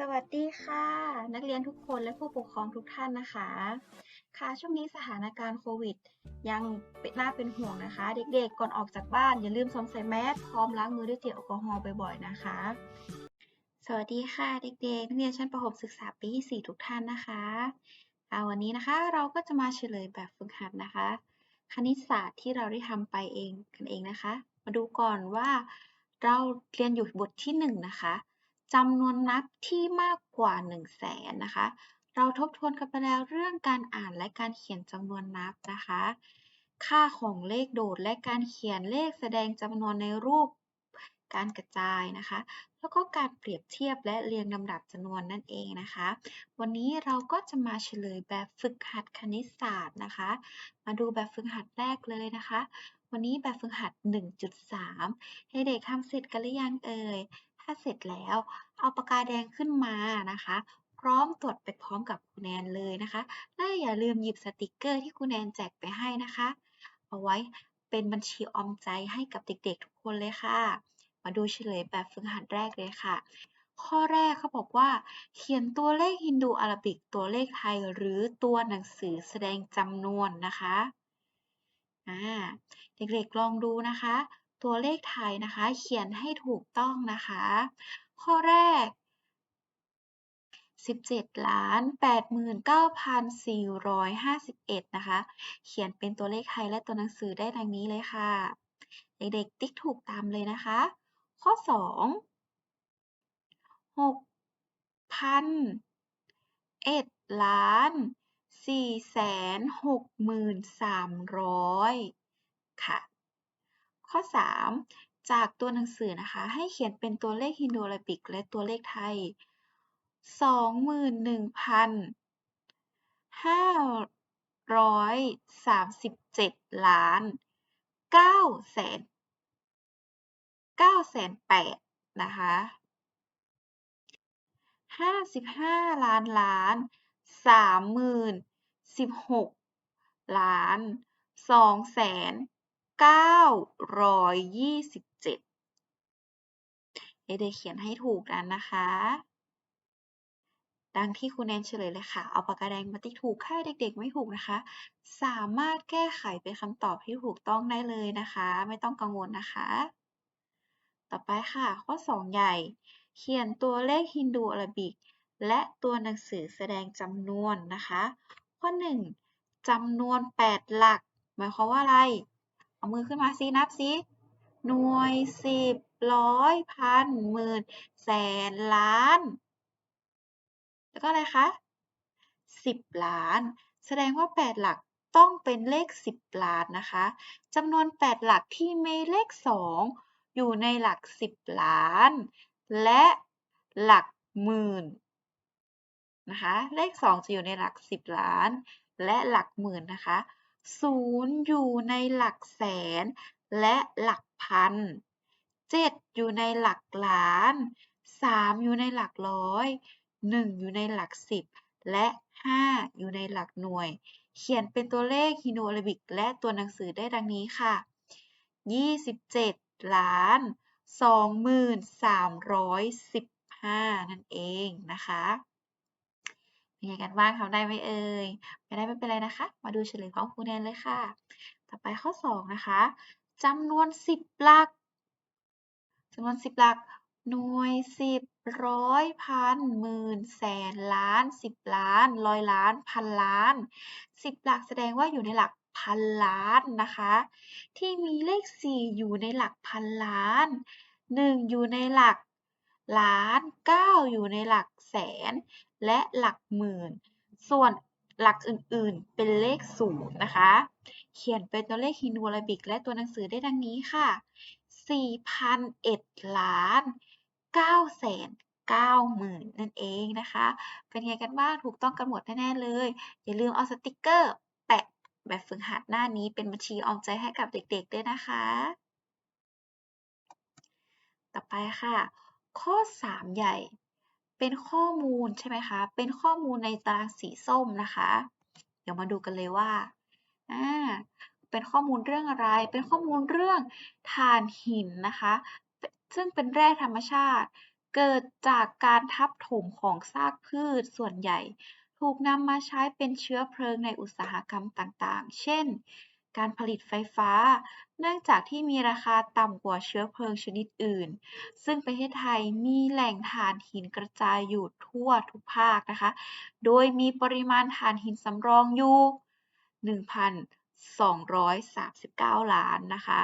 สวัสดีค่ะ นักเรียนทุกคนและผู้ปกครองทุกท่านนะคะ ค่ะช่วงนี้สถานการณ์โควิด ยังเป็นน่าเป็นห่วงนะคะ เด็กๆ ก่อนออกจากบ้าน อย่าลืมสวมใส่แมสพร้อมล้างมือด้วยเจลแอลกอฮอล์บ่อยๆนะคะ สวัสดีค่ะเด็กๆนักเรียนชั้นประถมศึกษาปีที่4ทุกท่านนะคะค่ะวันนี้นะคะเราก็จะมาเฉลยแบบฝึกหัดนะคะ คณิตศาสตร์ที่เราได้ทำไปเองกันเองนะคะ มาดูก่อนว่าเราเรียนอยู่บทที่1นะคะ จำนวนนับที่มากกว่า 1 0 0 0 0แสนนะคะ เราทบทวนกันไปแล้วเรื่องการอ่านและการเขียนจำนวนนับนะคะ ค่าของเลขโดดและการเขียนเลขแสดงจำนวนในรูปการกระจายนะคะ แล้วก็การเปรียบเทียบและเรียงลำดับจำนวนนั่นเองนะคะ วันนี้เราก็จะมาเฉลยแบบฝึกหัดคณิตศาสตร์นะคะ มาดูแบบฝึกหัดแรกเลยนะคะ วันนี้แบบฝึกหัด 1.3 ให้เด็กทำเสร็จกันหรือยังเอ่ย ถ้าเสร็จแล้ว เอาปากกาแดงขึ้นมานะคะ พร้อมตรวจไปพร้อมกับคุณแนนเลยนะคะและอย่าลืมหยิบสติกเกอร์ที่คุณแนนแจกไปให้นะคะ เอาไว้เป็นบัญชีออมใจให้กับเด็กๆ ทุกคนเลยค่ะ มาดูเฉลยแบบฝึกหัดแรกเลยค่ะ ข้อแรกเขาบอกว่า เขียนตัวเลขฮินดูอาราบิกตัวเลขไทยหรือตัวหนังสือแสดงจำนวนนะคะอ่าเด็กๆลองดูนะคะ ตัวเลขไทยนะคะ เขียนให้ถูกต้องนะคะ ข้อแรก 17ล้าน89,451 นะคะ เขียนเป็นตัวเลขไทยและตัวหนังสือได้ดังนี้เลยค่ะ เด็กๆ ติ๊กถูกตามเลยนะคะ ข้อ 2 6พันเอ็ดล้านสี่แสนหกหมื่นสามร้อยค่ะ ข้อ 3 จากตัวหนังสือนะคะ ให้เขียนเป็นตัวเลขฮินดูอาราบิก และตัวเลขไทย 21,537 ล้าน9แสน9แสน8นะคะ55 ล้านล้าน30,000 16 ล้าน2แสน 927 เด็กๆเขียนให้ถูกนั้นนะคะ ดังที่คุณแนนเฉลยเลยค่ะ เอาปากกาแดงมาติ๊กถูกถ้าเด็กๆ ไม่ถูกนะคะ สามารถแก้ไขเป็นคำตอบที่ถูกต้องได้เลยนะคะ ไม่ต้องกังวลนะคะ ต่อไปค่ะ ข้อ 2 ใหญ่ เขียนตัวเลขฮินดูอาราบิก และตัวหนังสือแสดงจำนวนนะคะ ข้อ 1จำนวน 8 หลัก หมายความว่าอะไร เอามือขึ้นมาซินับซิหน่วยสิบร้อยพันหมื่นแสนล้าน แล้วก็อะไรคะ10ล้าน แสดงว่า8หลักต้องเป็นเลข10ล้านนะคะจำนวน8หลักที่มีเลข2อยู่ในหลัก10ล้าน และหลักหมื่นนะคะ เลข2จะอยู่ในหลัก10ล้าน และหลักหมื่นนะคะ 0อยู่ในหลักแสน และหลักพัน7อยู่ในหลักล้าน3อยู่ในหลักร้อย1อยู่ในหลัก10และ5อยู่ในหลักหน่วย เขียนเป็นตัวเลขฮินูอาราบิก และตัวหนังสือได้ดังนี้ค่ะ27ล้าน2315นั่นเองนะคะ เป็นไงกันบ้างทำได้ไหมเอ่ยไม่ได้ไม่เป็นไรนะคะ มาดูเฉลยพร้อมครูแนนเลยค่ะ ต่อไปข้อ 2 นะคะจำนวน 10 หลักจำนวน 10 หลัก หน่วย 10 ร้อยพันหมื่นแสนล้าน 10 ล้านร้อยล้านพันล้าน 10 หลักแสดงว่าอยู่ในหลักพันล้านนะคะ ที่มีเลข 4 อยู่ในหลักพันล้าน 1 อยู่ในหลักล้าน 9 อยู่ในหลักแสน และหลักหมื่น ส่วนหลักอื่นๆ เป็นเลขศูนย์นะคะ เขียนเป็นตัวเลขฮินดูอาราบิก และตัวหนังสือได้ดังนี้ค่ะ 4,001ล้าน9แสน9หมื่นนั่นเองนะคะ เป็นไงกันบ้าง ถูกต้องกันหมดแน่ๆเลย อย่าลืมเอาสติกเกอร์ แปะแบบฝึกหัดหน้านี้เป็นบัญชีออมใจให้กับเด็กๆด้วยนะคะ ต่อไปค่ะ ข้อ 3 ใหญ่ เป็นข้อมูลใช่ไหมคะ เป็นข้อมูลในตารางสีส้มนะคะ เดี๋ยวมาดูกันเลยว่าอ่าเป็นข้อมูลเรื่องอะไร เป็นข้อมูลเรื่องถ่านหินนะคะ ซึ่งเป็นแร่ธรรมชาติ เกิดจากการทับถมของซากพืชส่วนใหญ่ ถูกนำมาใช้เป็นเชื้อเพลิงในอุตสาหกรรมต่างๆ เช่น การผลิตไฟฟ้า เนื่องจากที่มีราคาต่ำกว่าเชื้อเพลิงชนิดอื่น ซึ่งประเทศไทยมีแหล่งถ่านหินกระจายอยู่ทั่วทุกภาคนะคะ โดยมีปริมาณถ่านหินสำรองอยู่ 1,239 ล้านนะคะ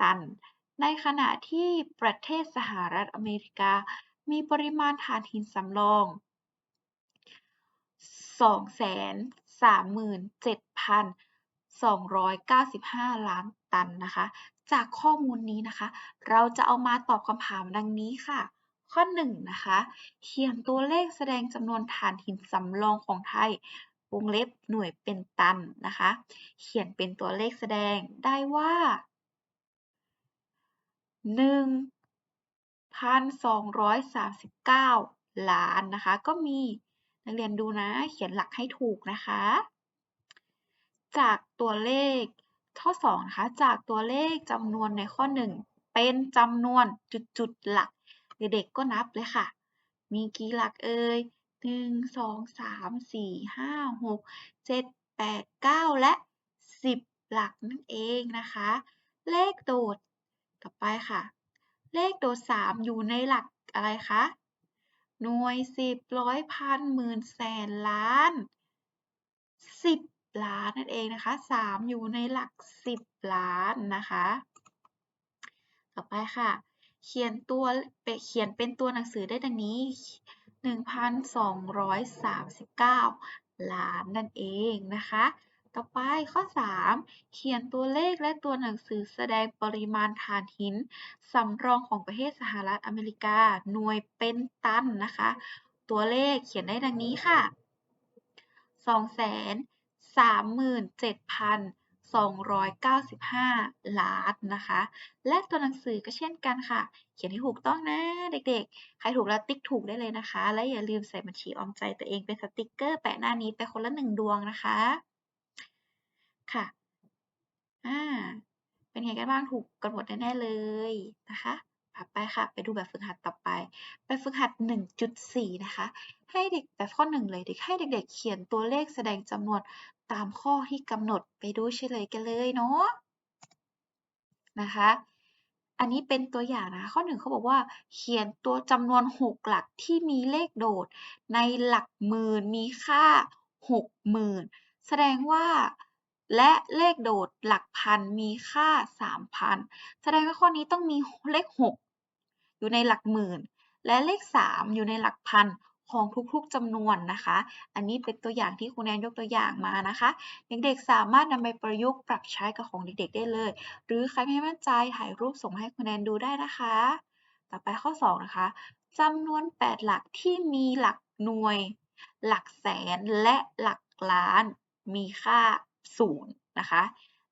ตัน ในขณะที่ประเทศสหรัฐอเมริกา มีปริมาณถ่านหินสำรอง 2,37,000 295 ล้านตันนะคะ จากข้อมูลนี้นะคะ เราจะเอามาตอบคำถามดังนี้ค่ะ ข้อ1นะคะเขียนตัวเลขแสดงจำนวนถ่านหินสำรองของไทยวงเล็บหน่วยเป็นตันนะคะ เขียนเป็นตัวเลขแสดงได้ว่า 1,239 ล้านนะคะ ก็มีนักเรียนดูนะ เขียนหลักให้ถูกนะคะ จากตัวเลขข้อ2นะคะจากตัวเลขจำนวนในข้อ 1 เป็นจำนวนจุดๆหลัก เด็กๆก็นับเลยค่ะ มีกี่หลักเอ่ยหนึ่งสองสามสี่ห้าหกเจ็ดแปดเก้าและสิบหลักนั่นเองนะคะ เลขโดดต่อไปค่ะ เลขโดดสามอยู่ในหลักอะไรคะ หน่วยสิบร้อยพันหมื่นแสนล้านสิ ล้านนั่นเองนะคะสามอยู่ในหลักสิบล้านนะคะ ต่อไปค่ะ เขียนตัวเขียนเป็นตัวหนังสือได้ดังนี้ 1,239 ล้านนั่นเองนะคะ ต่อไปข้อ 3 เขียนตัวเลขและตัวหนังสือแสดงปริมาณถ่านหินสำรองของประเทศสหรัฐอเมริกา หน่วยเป็นตันนะคะ ตัวเลขเขียนได้ดังนี้ค่ะ 37,295 ล้านนะคะ และตัวหนังสือก็เช่นกันค่ะ เขียนให้ถูกต้องนะเด็กๆ ใครถูกแล้วติ๊กถูกได้เลยนะคะ และอย่าลืมใส่บัญชีออมใจตัวเองเป็นสติกเกอร์แปะหน้านี้ไปคนละหนึ่งดวงนะคะ ค่ะ อ่า เป็นไงกันบ้างถูกกันหมดแน่ๆเลยนะคะไปค่ะ ไปดูแบบฝึกหัดต่อไปแบบฝึกหัด 1.4 นะคะ ให้เด็กแบบข้อ1เลยเด็กให้เด็กๆ เขียนตัวเลขแสดงจำนวนตามข้อที่กำหนดไปดูเฉลยกันเลยเนาะนะคะ อันนี้เป็นตัวอย่างนะข้อหนึ่งเขาบอกว่า เขียนตัวจำนวน 6 หลักที่มีเลขโดด ในหลักหมื่นมีค่า60,000แสดงว่าและเลขโดดหลักพันมีค่า 3,000 แสดงว่าข้อนี้ต้องมีเลข 6 อยู่ในหลักหมื่น และเลข 3 อยู่ในหลักพัน ของทุกๆจำนวนนะคะ อันนี้เป็นตัวอย่างที่ครูแนนยกตัวอย่างมานะคะ เด็กๆสามารถนำไปประยุกต์ปรับใช้กับของเด็กๆ ได้เลย หรือใครไม่มั่นใจถ่ายรูปส่งให้ครูแนนดูได้นะคะ ต่อไปข้อ 2 นะคะจำนวน 8 หลักที่มีหลักหน่วย หลักแสนและหลักล้านมีค่าศูนย์นะคะ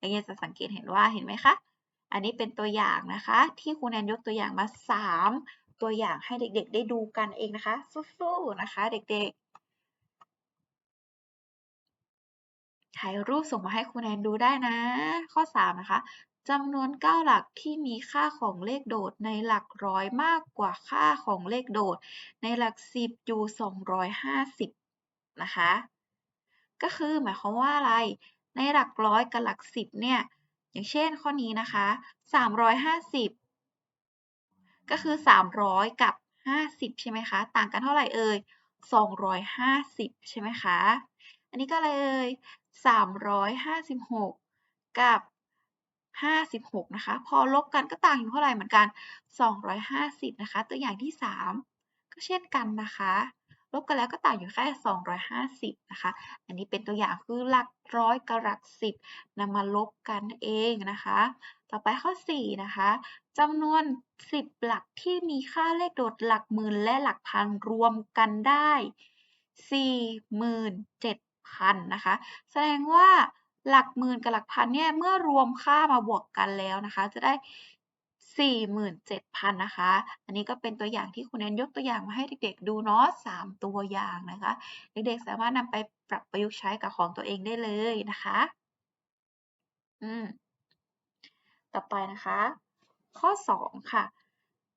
นักเรียนจะสังเกตเห็นว่าเห็นไหมคะ อันนี้เป็นตัวอย่างนะคะ ที่ครูแนนยกตัวอย่างมา 3 ตัวอย่างให้เด็กๆ ได้ดูกันเองนะคะ สู้ๆนะคะ เด็กๆ ถ่ายรูปส่งมาให้ครูแนนดูได้นะ ข้อ 3 นะคะจำนวน 9 หลักที่มีค่าของเลขโดดในหลักร้อยมากกว่าค่าของเลขโดด ในหลัก 10อยู่250 นะคะ ก็คือหมายความว่าอะไร ในหลักร้อยกับหลัก 10 เนี่ย อย่างเช่นข้อนี้นะคะ 350 ก็คือ 300 กับ 50 ใช่ไหมคะ ต่างกันเท่าไหร่เอ่ย 250 ใช่ไหมคะ อันนี้ก็เลยเอ่ย 356 กับ 56 นะคะ พอลบกันก็ต่างอยู่เท่าไหร่เหมือนกัน 250 นะคะ ตัวอย่างที่ 3 ก็เช่นกันนะคะ ลบกันแล้วก็ต่างอยู่แค่ 250 นะคะ อันนี้เป็นตัวอย่างคือหลักร้อยกับหลัก10นำมาลบกันเองนะคะ ต่อไปข้อ 4 นะคะจำนวน 10 หลักที่มีค่าเลขโดดหลักหมื่นและหลักพันรวมกันได้ 47,000 นะคะ แสดงว่าหลักหมื่นกับหลักพันเนี่ยเมื่อรวมค่ามาบวกกันแล้วนะคะ จะได้ 47,000 นะคะ อันนี้ก็เป็นตัวอย่างที่คุณแนนยกตัวอย่างมาให้เด็กๆดูเนาะ3ตัวอย่างนะคะ เด็กๆสามารถนำไปปรับประยุกต์ใช้กับของตัวเองได้เลยนะคะ อืม ต่อไปนะคะ ข้อ 2 ค่ะ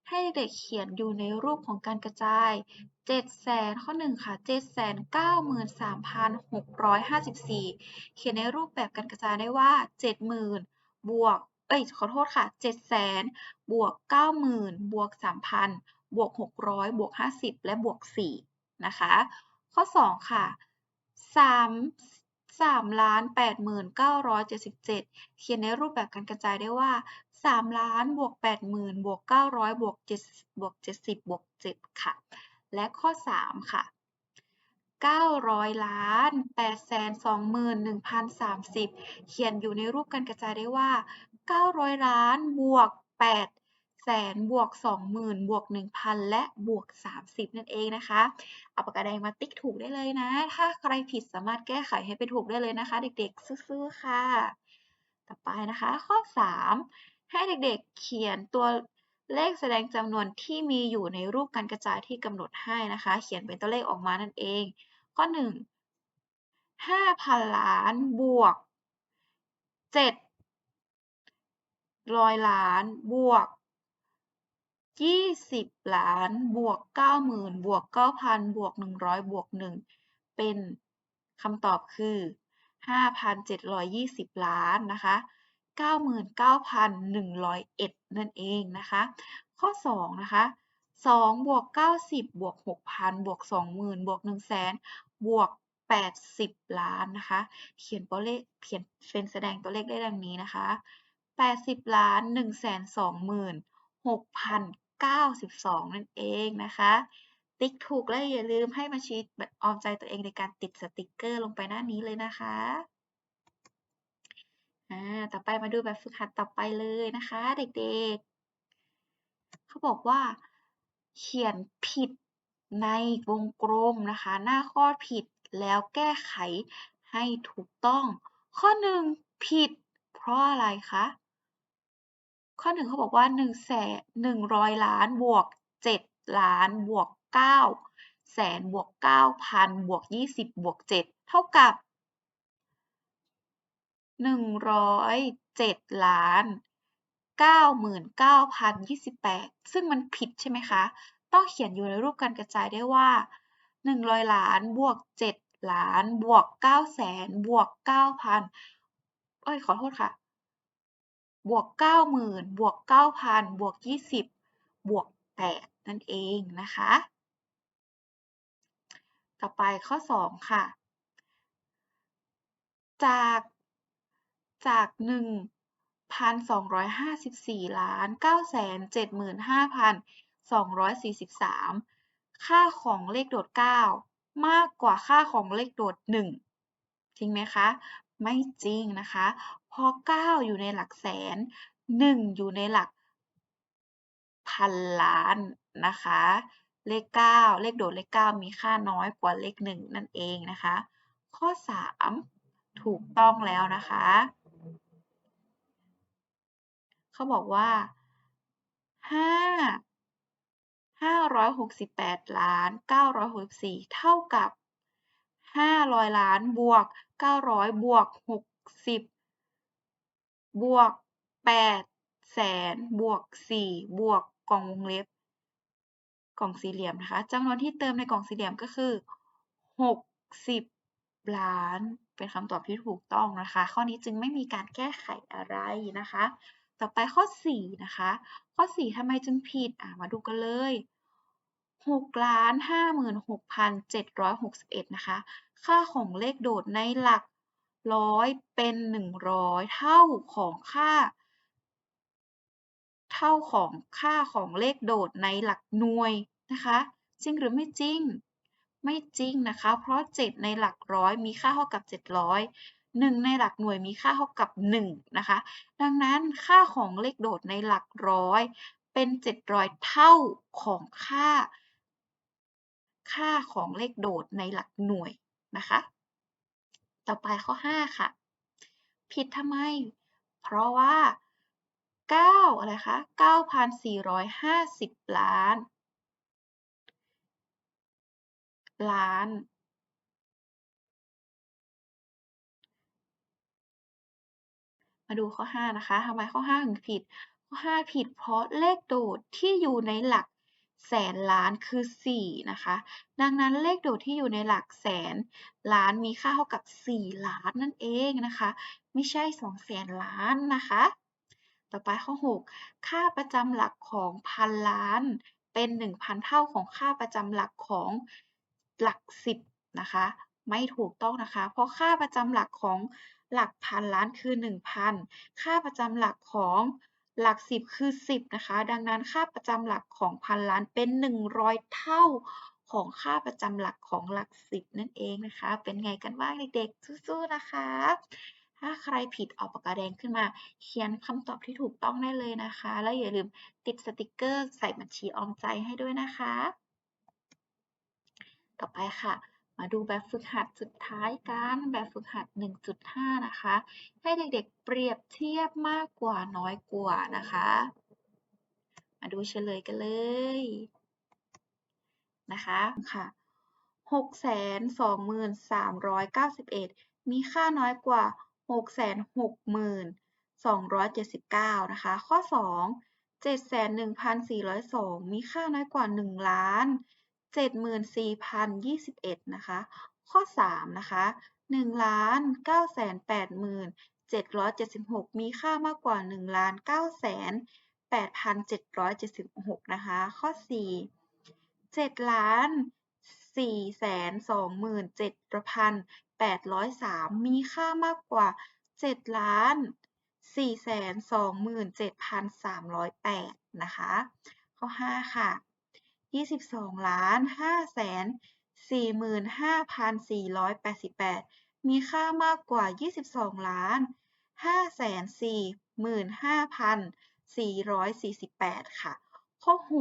ให้เด็กเขียนอยู่ในรูปของการกระจาย 7 แสนข้อ 1 ค่ะ 7 9 3 6 5 4 เขียนในรูปแบบการกระจายได้ว่า 70,000 บวก เอ้ยขอโทษค่ะ7แสนบวก 90,000 บวก 3,000 บวก 600 บวก 50 และบวก 4 นะคะ ข้อ 2 ค่ะ 3 3ล้าน89,977เขียนในรูปแบบการกระจายได้ว่า 3 ล้านบวก80,000บวก900บวก7บวก70บวก7ค่ะ และข้อ 3 ค่ะ 900ล้าน821,030 เขียนอยู่ในรูปการกระจายได้ว่า 900 ล้าน บวก 8 แสน บวก 20,000 บวก 1,000 และบวก 30 นั่นเองนะคะ เอาปากกาแดงมาติ๊กถูกได้เลยนะ ถ้าใครผิดสามารถแก้ไขให้เป็นถูกได้เลยนะคะ เด็กๆสู้ๆค่ะ ต่อไปนะคะ ข้อ 3 ให้เด็กๆเขียนตัวเลขแสดงจำนวนที่มีอยู่ในรูปการกระจายที่กำหนดให้นะคะ เขียนเป็นตัวเลขออกมานั่นเอง ข้อ 1 5,000 ล้านบวก 700ล้านบวก20ล้านบวก90,000บวก9,000บวก100บวก1เป็นคำตอบคือ5,720ล้านนะคะ99,101นั่นเองนะคะ ข้อ2นะคะ2บวก90บวก6,000บวก20,000บวก100,000บวก80ล้านนะคะ เขียนตัวเลขเขียนเป็นแสดงตัวเลขได้ดังนี้นะคะ 80ล้าน120,6,092นั่นเองนะคะ ติ๊กถูกแล้วอย่าลืมให้มาชีตออมใจตัวเองในการติดสติกเกอร์ลงไปหน้านี้เลยนะคะอ่าต่อไปมาดูแบบฝึกหัดต่อไปเลยนะคะ เด็กๆ เขาบอกว่า เขียนผิดในวงกลมนะคะ หน้าข้อผิดแล้วแก้ไขให้ถูกต้อง ข้อ1ผิดเพราะอะไรคะ ข้อ1เขาบอกว่า1แสน100ล้านบวก 7 ล้านบวก 9 แสนบวก 9,000 บวก 20 บวก 7 เท่ากับ 107 ล้าน 99,028 ซึ่งมันผิดใช่ไหมคะ ต้องเขียนอยู่ในรูปการกระจายได้ว่า 100 ล้านบวก 7 ล้านบวก 9 แสนบวก 9,000 เอ้ยขอโทษค่ะ บวก 90,000 บวก 9,000 บวก 20 บวก 8 นั่นเองนะคะ ต่อไปข้อ 2 ค่ะ จากจาก 1,254 ล้าน 975,243 ค่าของเลขโดด 9 มากกว่าค่าของเลขโดด 1 จริงไหมคะ ไม่จริงนะคะ พราะ9อยู่ในหลักแสน 1 อยู่ในหลักพันล้านนะคะ เลข 9 เลขโดดเลข 9 มีค่าน้อยกว่าเลข 1 นั่นเองนะคะ ข้อ 3 ถูกต้องแล้วนะคะ เขาบอกว่า 5 568 ล้าน 964 เท่ากับ 500 ล้านบวก 900 บวก 60 บวก8แสนบวก4บวกกล่องวงเล็บ กล่องสี่เหลี่ยมนะคะจำนวนที่เติมในกล่องสี่เหลี่ยมก็คือ60ล้านเป็นคำตอบที่ถูกต้องนะคะ ข้อนี้จึงไม่มีการแก้ไขอะไรนะคะ ต่อไปข้อ 4 นะคะ ข้อ 4ทำไมจึงผิดอะมาดูกันเลย6ล้าน56,761 นะคะ ค่าของเลขโดดในหลัก ร้อยเป็น100เท่าของค่า เท่าของค่าของเลขโดดในหลักหน่วยนะคะ จริงหรือไม่จริง ไม่จริงนะคะ เพราะ 7 ในหลักร้อยมีค่าเท่ากับ 700 1 ในหลักหน่วยมีค่าเท่ากับ 1 นะคะ ดังนั้นค่าของเลขโดดในหลักร้อยเป็น 700 เท่าของค่า ค่าของเลขโดดในหลักหน่วยนะคะ ต่อไปข้อ 5 ค่ะ ผิดทำไม เพราะว่า 9 อะไรคะ 9,450 ล้าน ล้าน มาดูข้อ 5 นะคะทำไมข้อ 5 ถึงผิด ข้อ 5 ผิดเพราะเลขโดดที่อยู่ในหลัก แสนล้านคือ 4 นะคะ ดังนั้นเลขโดดที่อยู่ในหลักแสนล้านมีค่าเท่ากับ 4 ล้านนั่นเองนะคะ ไม่ใช่2แสนล้านนะคะ ต่อไปข้อ 6 ค่าประจำหลักของพันล้าน เป็น 1,000 เท่าของค่าประจำหลักของหลัก 10 นะคะ ไม่ถูกต้องนะคะ เพราะค่าประจำหลักของหลักพันล้านคือ 1,000 ค่าประจำหลักของ หลัก 10 คือ 10 นะคะ ดังนั้นค่าประจำหลักของพันล้านเป็น 100 เท่าของค่าประจำหลักของหลัก 10 นั่นเองนะคะ เป็นไงกันบ้างเด็กๆสู้ๆนะคะ ถ้าใครผิดเอาปากกาแดงขึ้นมา เขียนคำตอบที่ถูกต้องได้เลยนะคะ แล้วอย่าลืมติดสติกเกอร์ใส่บัญชีออมใจให้ด้วยนะคะ ต่อไปค่ะ มาดูแบบฝึกหัดสุดท้ายกัน แบบฝึกหัด 1.5 นะคะ ให้เด็กๆเปรียบเทียบมากกว่าน้อยกว่านะคะ มาดูเฉลยกันเลยนะคะค่ะ623,391 มีค่าน้อยกว่า 660,279 นะคะ ข้อ 2 711,402 มีค่าน้อยกว่า 1 ล้าน 74,021นะคะ ข้อ 3 นะคะ1ล้าน980,776 มีค่ามากกว่า1ล้าน9,8776 นะคะ ข้อ 4 7ล้าน427,803 มีค่ามากกว่า 7 ล้าน427,308 นะคะ ข้อ 5 ค่ะ 22ล้าน5แสน45,488 มีค่ามากกว่า 22ล้าน5แสน45,448 ค่ะ ข้อ 6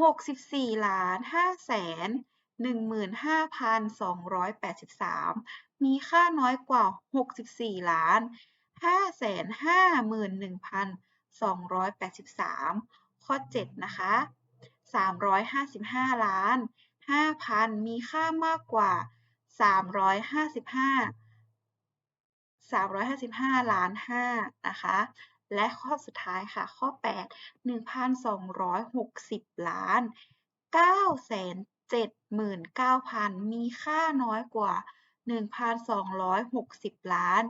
64ล้าน5แสน15,283 มีค่าน้อยกว่า 64ล้าน5แสน51,283 ข้อ 7 นะคะ 355 ล้าน 5,000 มีค่ามากกว่า 355 355 ล้าน 5 นะคะ และข้อสุดท้ายค่ะ ข้อ 8 1,260 ล้าน979,000 มีค่าน้อยกว่า 1,260 ล้าน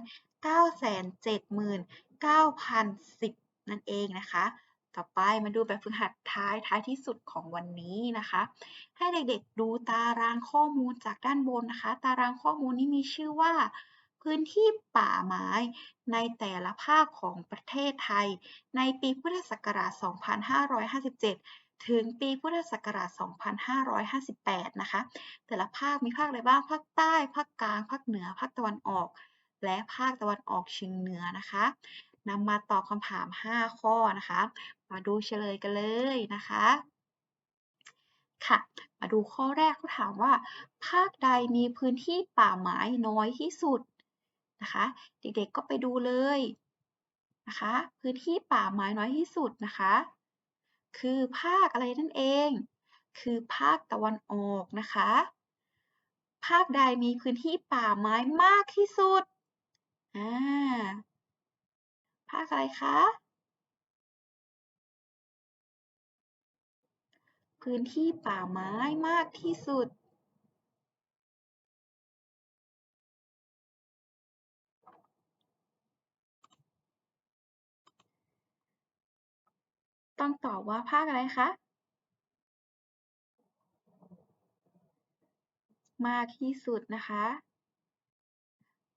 979,010 นั่นเองนะคะ ต่อไปมาดูแบบฝึกหัดท้ายท้ายที่สุดของวันนี้นะคะ ให้เด็กๆดูตารางข้อมูลจากด้านบนนะคะ ตารางข้อมูลนี้มีชื่อว่า พื้นที่ป่าไม้ในแต่ละภาคของประเทศไทย ในปีพุทธศักราช 2557ถึงปีพุทธศักราช 2558 นะคะ แต่ละภาคมีภาคอะไรบ้าง ภาคใต้ ภาคกลาง ภาคเหนือ ภาคตะวันออก และภาคตะวันออกเฉียงเหนือนะคะนำมาตอบคำถาม 5 ข้อนะคะ มาดูเฉลยกันเลยนะคะ ค่ะ มาดูข้อแรกเขาถามว่า ภาคใดมีพื้นที่ป่าไม้น้อยที่สุดนะคะ เด็กๆก็ไปดูเลยนะคะ พื้นที่ป่าไม้น้อยที่สุดนะคะ คือภาคอะไรนั่นเอง คือภาคตะวันออกนะคะ ภาคใดมีพื้นที่ป่าไม้มากที่สุดอ่าภาคอะไรคะ พื้นที่ป่าไม้มากที่สุดต้องตอบว่าภาคอะไรคะ มากที่สุดนะคะ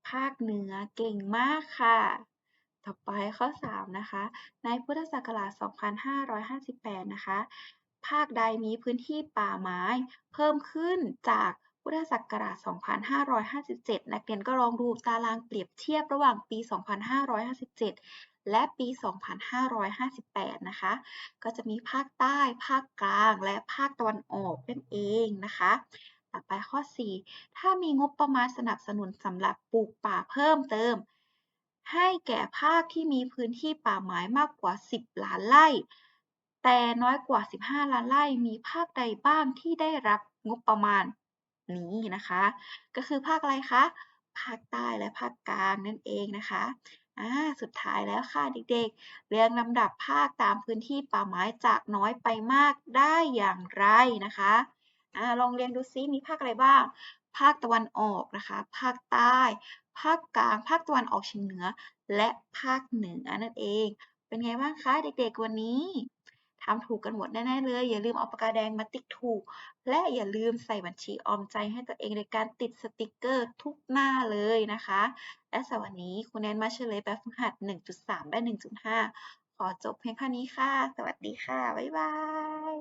ภาคเหนือเก่งมากค่ะ ต่อไปข้อ 3 นะคะ ในพุทธศักราช 2558 นะคะ ภาคใดมีพื้นที่ป่าไม้ เพิ่มขึ้นจากพุทธศักราช 2557 นักเรียนก็ลองดูตารางเปรียบเทียบระหว่างปี 2557 และปี 2558 นะคะ ก็จะมีภาคใต้ ภาคกลาง และภาคตะวันออกนั่นเองนะคะ ต่อไปข้อ 4 ถ้ามีงบประมาณสนับสนุนสำหรับปลูกป่าเพิ่มเติม ให้แก่ภาคที่มีพื้นที่ป่าไม้มากกว่า 10 ล้านไร่ แต่น้อยกว่า 15 ล้านไร่มีภาคใดบ้างที่ได้รับงบประมาณนี้นะคะ ก็คือภาคอะไรคะ ภาคใต้และภาคกลางนั่นเองนะคะอ่าสุดท้ายแล้วค่ะเด็กๆ เรียงลำดับภาคตามพื้นที่ป่าไม้จากน้อยไปมากได้อย่างไรนะคะอ่าลองเรียงดูซิมีภาคอะไรบ้าง ภาคตะวันออกนะคะ ภาคใต้ ภาคกลาง ภาคตะวันออกเฉียงเหนือ และภาคเหนือนั่นเอง เป็นไงบ้างคะเด็กๆวันนี้ ทำถูกกันหมดแน่ๆเลย อย่าลืมเอาปากกาแดงมาติ๊กถูก และอย่าลืมใส่บัญชีออมใจให้ตัวเองในการติดสติกเกอร์ทุกหน้าเลยนะคะ และสำหรับวันนี้คุณแนนมาเฉลยแบบฝึกหัด 1.3 และ 1.5 ขอจบเพียงแค่นี้ค่ะ สวัสดีค่ะ บ๊ายบาย